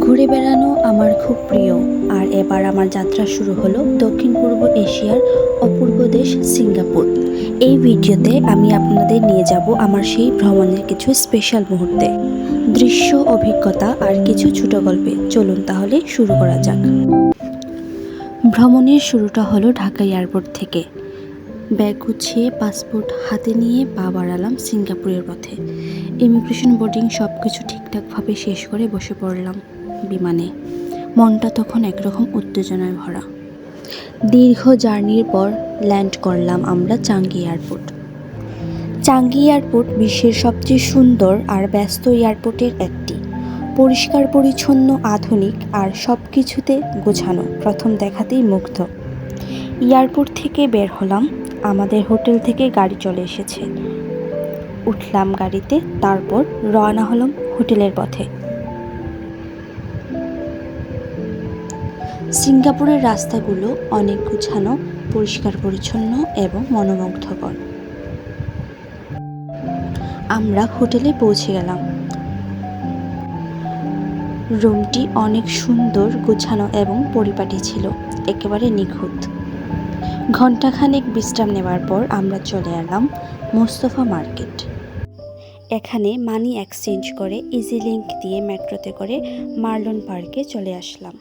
ঘুরে বেড়ানো আমার খুব প্রিয়। আর এবার আমার যাত্রা শুরু হলো দক্ষিণ পূর্ব এশিয়ার অপূর্ব দেশ সিঙ্গাপুর। এই ভিডিওতে আমি আপনাদের নিয়ে যাব আমার সেই ভ্রমণের কিছু স্পেশাল মুহূর্তে। দৃশ্য, অভিজ্ঞতা আর কিছু ছোট গল্পে। চলুন তাহলে শুরু করা যাক। ভ্রমণের শুরুটা হলো ঢাকা এয়ারপোর্ট থেকে। ব্যাগ গুছিয়ে, পাসপোর্ট হাতে নিয়ে পা বাড়ালাম সিঙ্গাপুরের পথে। ইমিগ্রেশন বোর্ডিং সব কিছু ঠিকঠাকভাবে শেষ করে বসে পড়লাম। বিমানে। মনটা তখন একরকম উত্তেজনায় ভরা। দীর্ঘ জার্নির পর ল্যান্ড করলাম আমরা চাঙ্গি এয়ারপোর্ট। চাঙ্গি এয়ারপোর্ট বিশ্বের সবচেয়ে সুন্দর আর ব্যস্ত এয়ারপোর্টের একটি। পরিষ্কার, পরিচ্ছন্ন, আধুনিক আর সব কিছুতে গোছানো, প্রথম দেখাতেই মুগ্ধ। এয়ারপোর্ট থেকে বের হলাম, আমাদের হোটেল থেকে গাড়ি চলে এসেছে। উঠলাম গাড়িতে, তারপর রওনা হলাম হোটেলের পথে। সিঙ্গাপুরের রাস্তাগুলো অনেক গুছানো, পরিষ্কার পরিচ্ছন্ন এবং মনোমুগ্ধকর। আমরা হোটেলে পৌঁছে গেলাম। রুমটি অনেক সুন্দর, গুছানো এবং পরিপাটি ছিল, একেবারে নিখুঁত। ঘণ্টাখানেক বিশ্রাম নেওয়ার পর আমরা চলে এলাম মোস্তফা মার্কেট। এখানে মানি এক্সচেঞ্জ করে ইজি লিঙ্ক দিয়ে মেট্রোতে করে মার্লন পার্কে চলে আসলাম।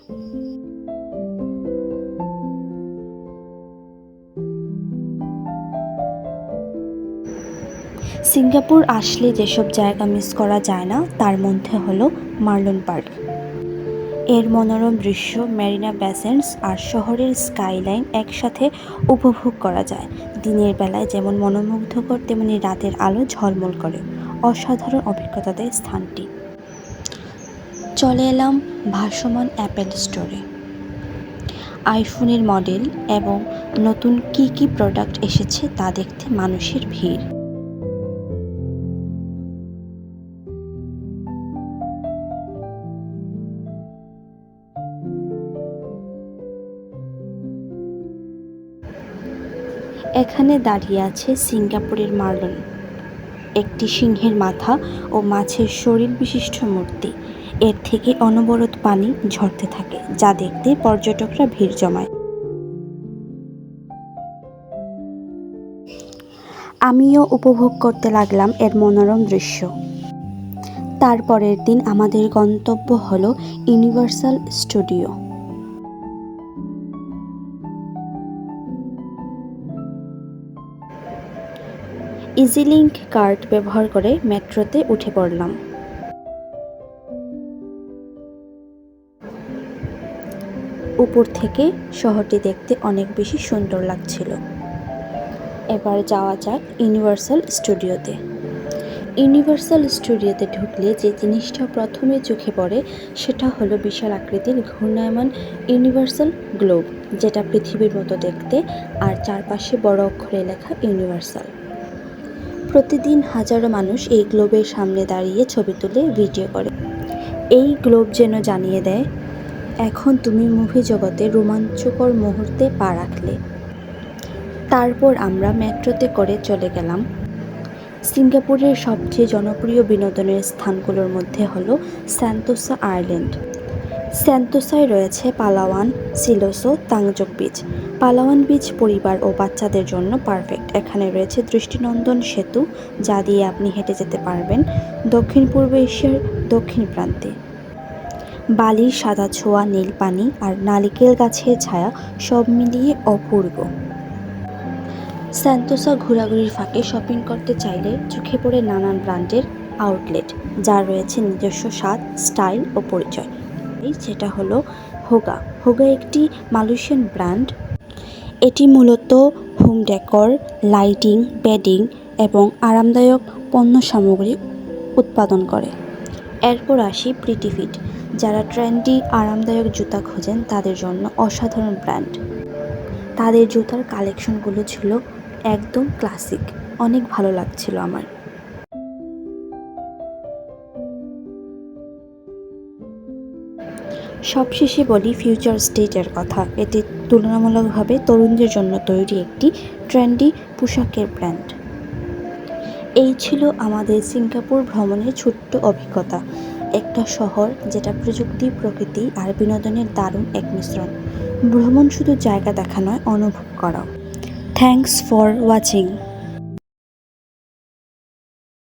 সিঙ্গাপুর আসলে যেসব জায়গা মিস করা যায় না, তার মধ্যে হলো মার্লন পার্ক। এর মনোরম দৃশ্য, ম্যারিনা ব্যাসেন্টস আর শহরের স্কাইলাইন একসাথে উপভোগ করা যায়। দিনের বেলায় যেমন মনোমুগ্ধকর, তেমনি রাতের আলো ঝলমল করে। অসাধারণ অভিজ্ঞতা দেয় স্থানটি। চলে এলাম ভাসমান অ্যাপেল স্টোরে। আইফোনের মডেল এবং নতুন কি কি প্রোডাক্ট এসেছে তা দেখতে মানুষের ভিড়। এখানে দাঁড়িয়ে আছে সিঙ্গাপুরের মার্লন একটি সিংহের মাথা ও মাছের শরীর বিশিষ্ট মূর্তি। এর থেকে অনবরত পানি ঝরতে থাকে, যা দেখতে পর্যটকরা ভিড় জমায়। আমিও উপভোগ করতে লাগলাম এর মনোরম দৃশ্য। তারপরের দিন আমাদের গন্তব্য হলো ইউনিভার্সাল স্টুডিও। ইজিলিঙ্ক কার্ড ব্যবহার করে মেট্রোতে উঠে পড়লাম। উপর থেকে শহরটি দেখতে অনেক বেশি সুন্দর লাগছিল। এবার যাওয়া যাক ইউনিভার্সাল স্টুডিওতে ইউনিভার্সাল স্টুডিওতে ঢুকলে যে জিনিসটা প্রথমে চোখে পড়ে, সেটা হলো বিশাল আকৃতির ঘূর্ণায়মান ইউনিভার্সাল গ্লোব যেটা পৃথিবীর মতো দেখতে, আর চারপাশে বড় অক্ষরে লেখা ইউনিভার্সাল প্রতিদিন হাজারো মানুষ এই গ্লোবের সামনে দাঁড়িয়ে ছবি তুলে ভিডিও করে। এই গ্লোব যেন জানিয়ে দেয়, এখন তুমি মুভি জগতে রোমাঞ্চকর মুহূর্তে পা রাখলে। তারপর আমরা মেট্রোতে করে চলে গেলাম। সিঙ্গাপুরের সবচেয়ে জনপ্রিয় বিনোদনের স্থানগুলোর মধ্যে হলো স্যান্তোসা আইল্যান্ড। স্যান্তোসায় রয়েছে Palawan, Siloso, Tanjong beach. Palawan beach পরিবার ও বাচ্চাদের জন্য পারফেক্ট। এখানে রয়েছে দৃষ্টিনন্দন সেতু, যা দিয়ে আপনি হেঁটে যেতে পারবেন দক্ষিণ পূর্ব এশিয়ার দক্ষিণ প্রান্তে। বালির সাদা ছোঁয়া, নীল পানি আর নারিকেল গাছের ছায়া সব মিলিয়ে অপূর্ব। স্যান্তোসা ঘোরাঘুরির ফাঁকে শপিং করতে চাইলে চোখে পড়ে নানান ব্র্যান্ডের আউটলেট, যার রয়েছে নিজস্ব স্বাদ, স্টাইল ও পরিচয়। যেটা হলো হোগা। হোগা একটি মালয়েশিয়ান ব্র্যান্ড। এটি মূলত হোম ডেকর, লাইটিং, বেডিং এবং আরামদায়ক পণ্য সামগ্রী উৎপাদন করে। এরপর আসি প্রিটিফিট যারা ট্রেন্ডি, আরামদায়ক জুতা খোঁজেন তাদের জন্য অসাধারণ ব্র্যান্ড। তাদের জুতার কালেকশনগুলো ছিল একদম ক্লাসিক, অনেক ভালো লাগছিল আমার। সবশেষে বলি ফিউচার স্টেটের কথা, এটি তুলনামূলকভাবে তরুণদের জন্য তৈরি একটি ট্রেন্ডি পোশাকের ব্র্যান্ড। এই ছিল আমাদের সিঙ্গাপুর ভ্রমণের ছোট্ট অভিজ্ঞতা। একটা শহর যেটা প্রযুক্তি, প্রকৃতি আর বিনোদনের দারুণ এক মিশ্রণ। ভ্রমণ শুধু জায়গা দেখা নয়, অনুভব করাও। Thanks for watching